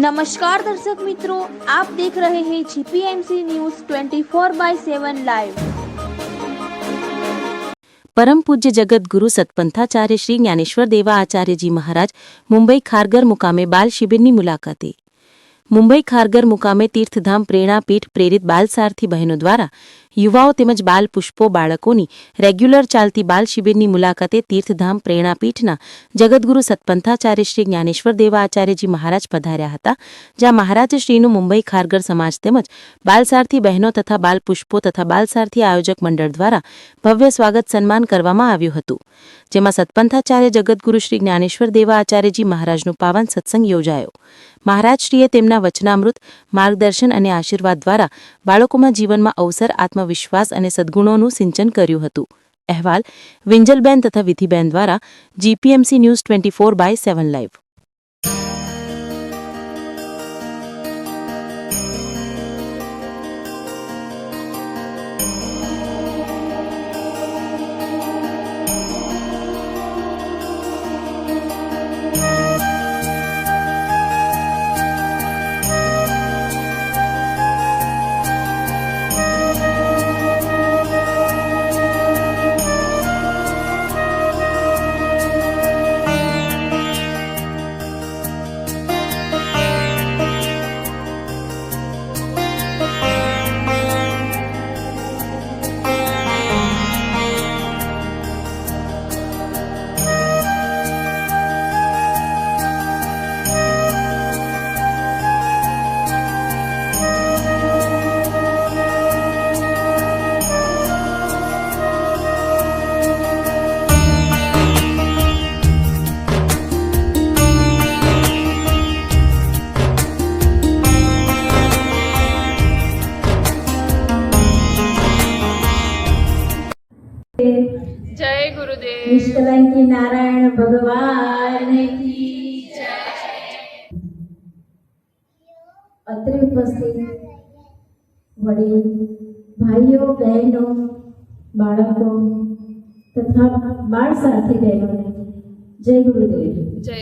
નમસ્કાર દર્શક મિત્રો આપ દેખ રહે હૈ જીપીએમસી ન્યૂઝ 24 બાય 7 લાઈવ પરમ પૂજ્ય જગતગુરુ સતપંથાચાર્ય શ્રી જ્ઞાનેશ્વર દેવા આચાર્યજી મહારાજ મુંબઈ ખારગર મુકામે બાલ શિબિરની મુલાકાતે મુંબઈ ખારગર મુકામે તીર્થધામ પ્રેરણાપીઠ પ્રેરિત બાલસારથી બહેનો દ્વારા યુવાઓ તેમજ બાલ પુષ્પો બાળકોની રેગ્યુલર ચાલતી બાલ શિબિરની મુલાકાતે તીર્થધામ પ્રેરણાપીઠના જગતગુરુ સતપંથાચાર્ય શ્રી જ્ઞાનેશ્વર દેવા આચાર્યજી મહારાજ પધાર્યા હતા, જ્યાં મહારાજશ્રીનું મુંબઈ ખારગર સમાજ તેમજ બાલસારથી બહેનો તથા બાલ પુષ્પો તથા બાલસારથી આયોજક મંડળ દ્વારા ભવ્ય સ્વાગત સન્માન કરવામાં આવ્યું હતું. જેમાં સતપંથાચાર્ય જગતગુરુ શ્રી જ્ઞાનેશ્વર દેવા આચાર્યજી મહારાજનો પાવન સત્સંગ યોજાયો. મહારાજશ્રીએ તેમના વચનામૃત, માર્ગદર્શન અને આશીર્વાદ દ્વારા બાળકોમાં જીવનમાં અવસર, આત્મવિશ્વાસ અને સદ્ગુણોનું સિંચન કર્યું હતું. અહેવાલ વિંજલબેન તથા વિધિબેન દ્વારા, GPMC news twenty four by seven live. જય ગુરુદેવ. નિષ્કલંકી નારાયણ ભગવાન કી અત્રે ઉપસ્થિત વડીલ ભાઈઓ બહેનો બાળકો તથા બાળ સાથી બહેનોને જય ગુરુદેવ. જય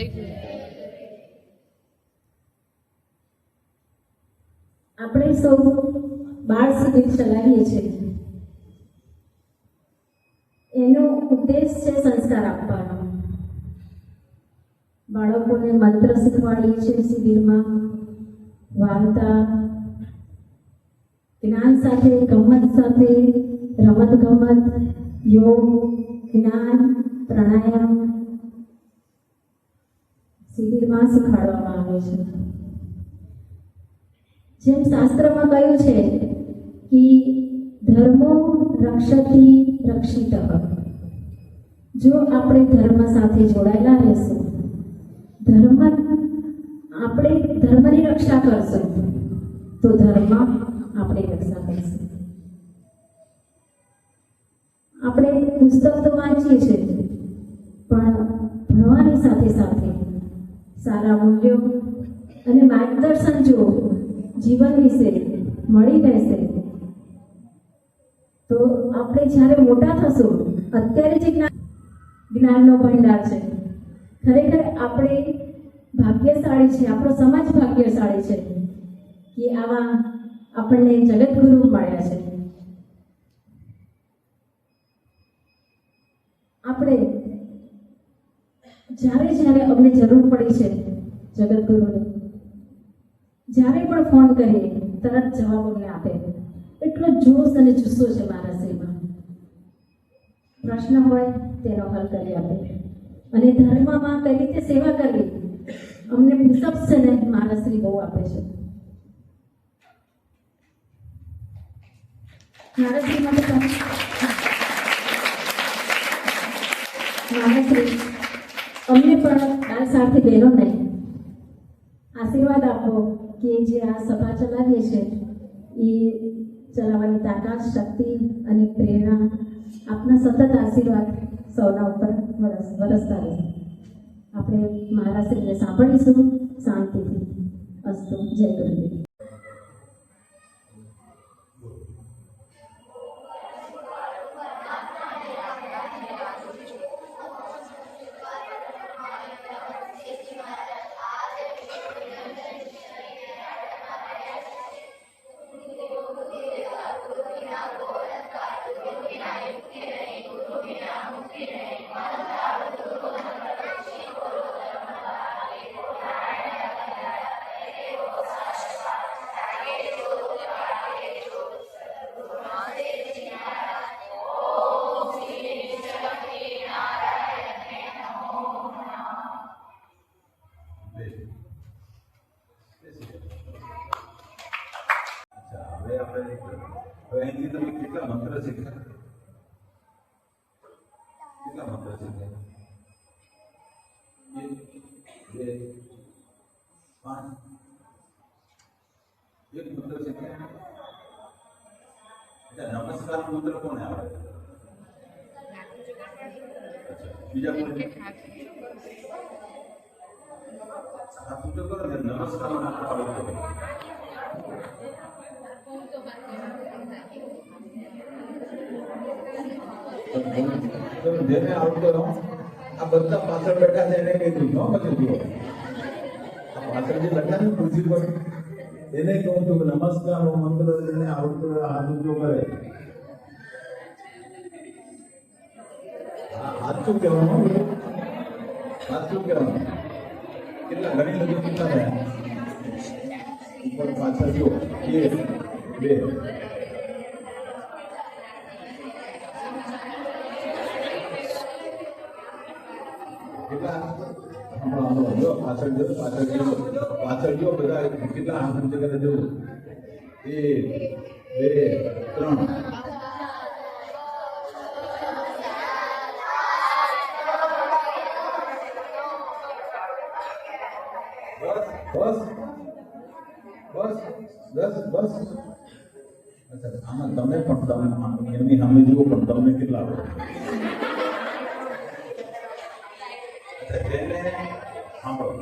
આપણે સૌ બાળ શિબિર ચલાવીએ છીએ. ઉદ્દેશ છે સંસ્કાર આપવાનો. બાળકોને મંત્ર શીખવાડીએ છીએ શિબિરમાં. વાર્તા. જ્ઞાન સાથે ગમત સાથે, રમત ગમત, યોગ, જ્ઞાન, પ્રાણાયામ શિબિરમાં શીખવાડવામાં આવે છે. જેમ શાસ્ત્રમાં કહ્યું છે કે ધર્મો રક્ષતી રક્ષિત. જો આપણે ધર્મ સાથે જોડાયેલા રહેશું, ધર્મ આપણે ધર્મની રક્ષા કરશું, તો ધર્મ આપણે રક્ષા કરશે. આપણે પુસ્તક તો વાંચીએ છીએ, પણ ભણવાની સાથે સાથે સારા મૂલ્યો અને માર્ગદર્શન જો જીવન વિશે મળી રહેશે. તો આપણે જ્યારે મોટા થશું, અત્યારે જે જ્ઞાન જ્ઞાનનો ભંડાર છે. ખરેખર આપણે ભાગ્યશાળી છે આપણો સમાજ ભાગ્યશાળી છે કે આવા આપણને જગતગુરુ મળ્યા છે. આપણે જ્યારે જ્યારે અમને જરૂર પડી છે જગતગુરુની જ્યારે પણ ફોન કરીએ, તરત જવાબ અમને આપે. એટલો જોશ અને જુસ્સો છે મારા પ્રશ્ન હોય તેનો હલ કરી આપે અને ધર્મમાં કઈ રીતે સેવા કરવી? અમને પુષપ્સ ને મારા બહુ આપે છે. મારા શ્રી માટે તમે મારા અમને પણ આ સાથે બહેનોને આશીર્વાદ આપો કે જે આ સભા ચલાવીએ છે એ ચલાવવાની તાકાત, શક્તિ અને પ્રેરણા આપના સતત આશીર્વાદ સૌના ઉપર વરસ વરસતા રહે. આપણે મહારાષ્ટ્રીને સાંભળીશું. શાંતિથી અસ્તુ. જય ગુરુદેવ. હવે અહીંથી તમે કેટલા મંત્ર શીખ્યા કેટલા મંત્ર શીખ્યા બે, પાંચ. એક મંત્ર શીખ્યા નમસ્કાર મંત્ર કોને આવે? બીજા કોઈ ઊંચો કરો ને, નમસ્કાર મંત્ર. તમે જેને આવડતો રહો આ બધા પાછળ બેઠા છે એને દઉં ન પછી જુઓ પાછળ જે બેઠા છે ખુરશી પર. એને કહું છું કે નમસ્કાર, હું મંત્ર જેને હોય હાથ ઊંચો કરે. સાચું કહેવાનું? સાચું કહેવાનું? કેટલા, ઘણી લોકો કેટલા ઉપર પાછળ જુઓ એક બે કેટલા હમણાં હમણાં જો પાછળ જો પાછળ જો પાછળ જો બધા કેટલા હાથ ઊંચે કરે જો એક બે ત્રણ બસ બસ બસ બસ અચ્છા આમાં તમે પણ તમે આમ એમની સામે જુઓ પણ તમને કેટલા આવડે. જેને સાંભળો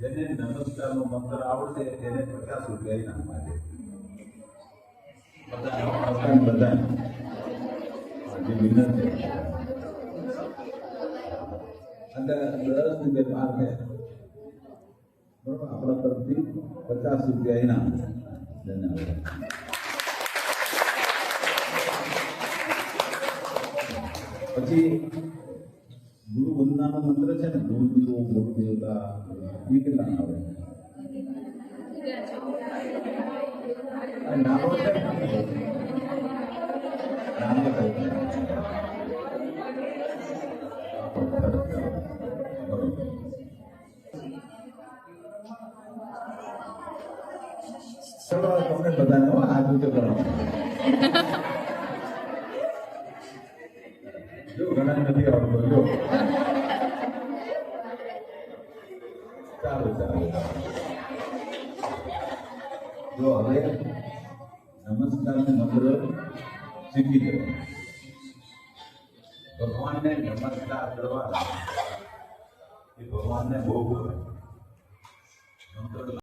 જેને નમસ્કારનો મંત્ર આવડશે તેને પચાસ રૂપિયા ઇનામ માટે બધાને બધાને. જે વિનર અને દસ બાર બરોબર? આપણા તરફથી પચાસ રૂપિયા ઇનામ. જેને પછી ગુરુ વંદનાનો મંત્ર છે ને ગુરુદેવો ગુરુ દેવતા એ કેટલા આવે આ નામો છે ને? નામ તો કહું છું. બરોબર. ચલો તમને બધાને હો, હાથ ઊંચો કરો જો ઘણા નથી આવડતો જો ચાલો ચાલો જો હવે નમસ્કાર નો મંત્ર શીખી જવો. ભગવાનને નમસ્કાર કરવા. એ ભગવાનને બહુ મંત્ર